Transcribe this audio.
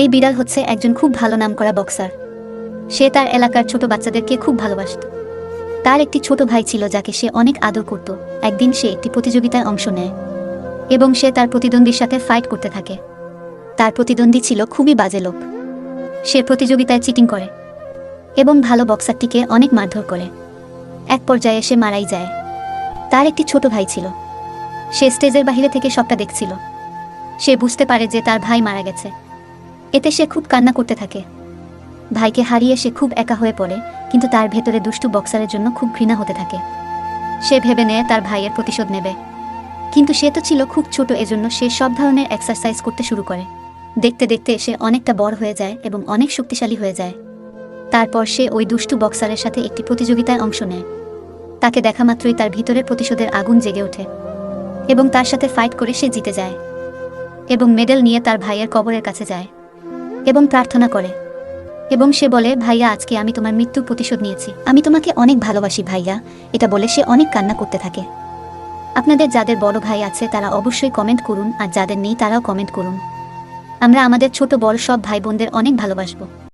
এই বিড়াল হচ্ছে একজন খুব ভালো নামকরা বক্সার। সে তার এলাকার ছোট বাচ্চাদেরকে খুব ভালোবাসত। তার একটি ছোট ভাই ছিল যাকে সে অনেক আদর করত। একদিন সে একটি প্রতিযোগিতায় অংশ নেয় এবং সে তার প্রতিদ্বন্দ্বীর সাথে ফাইট করতে থাকে। তার প্রতিদ্বন্দ্বী ছিল খুবই বাজে লোক। সে প্রতিযোগিতায় চিটিং করে এবং ভালো বক্সারটিকে অনেক মারধর করে। এক পর্যায়ে সে মারাই যায়। তার একটি ছোট ভাই ছিল। সে স্টেজের বাইরে থেকে সবটা দেখছিল। সে বুঝতে পারে যে তার ভাই মারা গেছে। এতে সে খুব কান্না করতে থাকে। ভাইকে হারিয়ে সে খুব একা হয়ে পড়ে, কিন্তু তার ভেতরে দুষ্টু বক্সারের জন্য খুব ঘৃণা হতে থাকে। সে ভেবে নেয় তার ভাইয়ের প্রতিশোধ নেবে। কিন্তু সে তো ছিল খুব ছোট, এজন্য সে সব ধরনের এক্সারসাইজ করতে শুরু করে। দেখতে দেখতে সে অনেকটা বড় হয়ে যায় এবং অনেক শক্তিশালী হয়ে যায়। তারপর সে ওই দুষ্টু বক্সারের সাথে একটি প্রতিযোগিতায় অংশ নেয়। তাকে দেখা মাত্রই তার ভিতরের প্রতিশোধের আগুন জেগে ওঠে এবং তার সাথে ফাইট করে সে জিতে যায় এবং মেডেল নিয়ে তার ভাইয়ের কবরের কাছে যায়। এবং প্রার্থনা করে। এবং সে বলে, ভাইয়া, আজকে আমি তোমার মৃত্যুর প্রতিশোধ নিয়েছি। আমি তোমাকে অনেক ভালোবাসি, ভাইয়া। এটা বলে সে অনেক কান্না করতে থাকে। আপনাদের যাদের বড় ভাই আছে, তারা অবশ্যই কমেন্ট করুন, আর যাদের নেই, তারাও কমেন্ট করুন। আমরা আমাদের ছোট বড় সব ভাই বোনদের অনেক ভালোবাসবো।